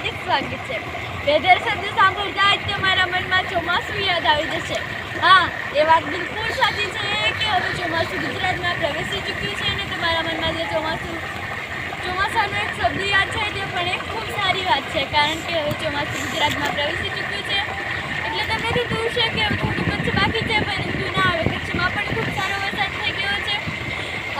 સ્વાગત છે. વેધર શબ્દ સાંભળતા જ તમારા મનમાં ચોમાસું યાદ આવી જશે. હા, એ વાત બિલકુલ સાચી છે કે હવે ચોમાસું ગુજરાતમાં પ્રવેશી ચૂક્યું છે અને તમારા મનમાં જે ચોમાસું, ચોમાસાનો એક શબ્દ યાદ છે તે પણ એક ખૂબ સારી વાત છે, કારણ કે હવે ચોમાસું ગુજરાતમાં પ્રવેશી ચૂક્યું છે. એટલે તમને થતું છે કે હવે થોડું કચ્છ બાકી છે, પરંતુ ના, હવે કચ્છમાં પણ ખૂબ સારો વરસાદ થઈ ગયો છે.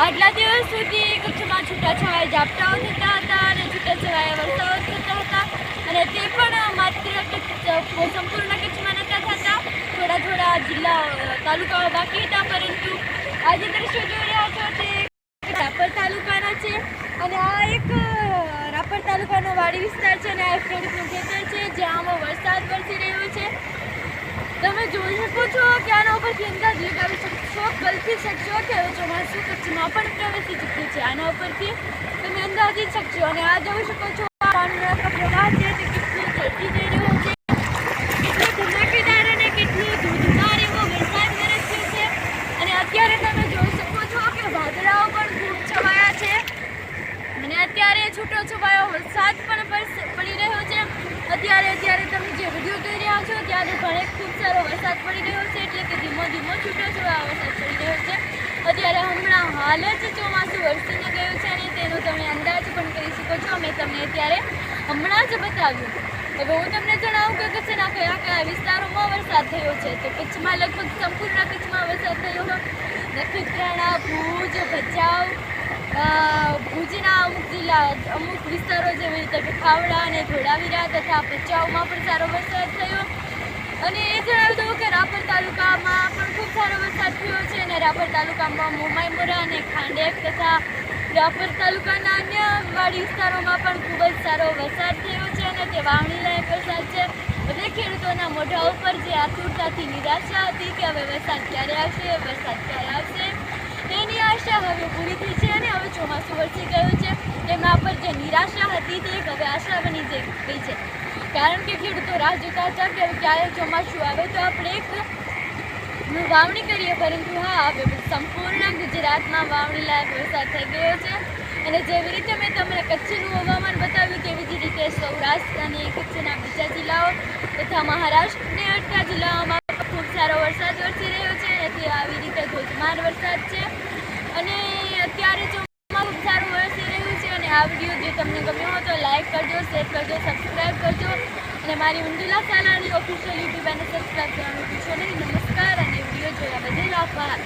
આટલા દિવસ સુધી કચ્છમાં છૂટાછવાયા ઝાપટાઓ થતા હતા અને છૂટાછવાયા વરસાદો થતા હતા અને તે પણ માત્ર કચ્છ સંપૂર્ણ કચ્છમાં નહોતા થતા. થોડા થોડા જિલ્લા તાલુકાઓ બાકી હતા, પરંતુ આજે દ્રશ્યો જોઈ રહ્યા છો તે રાપર તાલુકાના છે. અને આ એક રાપર તાલુકાનો વાડી વિસ્તાર છે અને આ એક ખેડૂતનું ખેતર છે જ્યાં આમાં વરસાદ વરસી રહ્યો છે. તમે જોઈ શકો છો કે આના ઉપરથી અંદાજ લગાવી શકશો, કલ્પી શકશો કે ચોમાસું કચ્છમાં પણ પ્રવેશી ચૂક્યું છે. આના ઉપરથી તમે અંદાજી શકશો અને આ જોઈ શકો છો આ પાણીનો એક પ્રવાહ છે તે કેટલો ઝડપી જઈ રહ્યો છે કેટલો ધમાકેદાર અને કેટલો ધોધમાર એવો વરસાદ વરસ્યો છે અને અત્યારે તમે જોઈ શકો છો કે વાદળાઓ પણ ખૂબ છવાયા છે અને અત્યારે છૂટો છવાયો વરસાદ પણ પરસ- પડી રહ્યો છે અત્યારે અત્યારે તમે જે વીડિયો જોઈ પણ એક ખૂબ સારો વરસાદ પડી રહ્યો છે, એટલે કે ધીમો ધીમો છૂટો છવાયો વરસાદ પડી રહ્યો છે. અત્યારે હમણાં હાલ જ ચોમાસું, વરસીને ગયું છે અને તેનો તમે અંદાજ પણ કરી શકો છો. અમે તમને અત્યારે હમણાં જ બતાવ્યું. હવે હું તમને જણાવું કે કચ્છના કયા કયા વિસ્તારોમાં વરસાદ થયો છે. તો કચ્છમાં લગભગ સંપૂર્ણ કચ્છમાં વરસાદ થયો નખત્રાણા, ભુજ, ભચાઉ ભુજના અમુક જિલ્લા, અમુક વિસ્તારો જેવી રીતે કે ખાવડા અને ધોળાવીરા તથા ભચાઉમાં પણ સારો વરસાદ થયો. અને એ જણાવી દઉં કે રાપર તાલુકામાં પણ ખૂબ સારો વરસાદ થયો છે અને રાપર તાલુકામાં મોમાઈમોરા અને ખાંડેક તથા રાપર તાલુકાના અન્ય વાડી વિસ્તારોમાં પણ ખૂબ જ સારો વરસાદ થયો છે અને તે વાવણી લાયક વરસાદ છે. એટલે ખેડૂતોના મોઢા ઉપર જે આતુરતાથી નિરાશા હતી કે હવે વરસાદ ક્યારે આવશે, વરસાદ ક્યારે આવશે, તેની આશા હવે પૂરી થઈ છે અને હવે ચોમાસું વરસી ગયું છે. એમાં પર જે નિરાશા હતી તે એક હવે આશા બની જઈ ગઈ છે કારણ કે ખેડૂતો રાહ જોતા હતા કે ક્યારે ચોમાસું આવે તો આપણે એક વાવણી કરીએ. પરંતુ હા હવે સંપૂર્ણ ગુજરાતમાં વાવણી લાયક વરસાદ થઈ ગયો છે. અને જેવી રીતે મેં તમને કચ્છનું હવામાન બતાવ્યું, તેવી જ રીતે સૌરાષ્ટ્ર અને કચ્છના બીજા જિલ્લાઓ તથા મહારાષ્ટ્રની અડધા જિલ્લાઓમાં ખૂબ સારો વરસાદ વરસી રહ્યો છે. અને તે આવી રીતે ધોધમાર વરસાદ છે. અને અત્યારે ચોમાસું ખૂબ સારું વરસી રહ્યું છે અને આ વીડિયો જો તમને ગમ્યો હોય તો લાઈક કરજો, શેર કરજો સબસ્ક્રાઈબ કરજો. અને મારી ઊંડીલા સાલાની ઓફિશિયલ યુટ્યુબ એને સબસ્ક્રાઈબ કરવાનું પૂછો નહીં. નમસ્કાર. અને વીડિયો જોયા બદલ આભાર.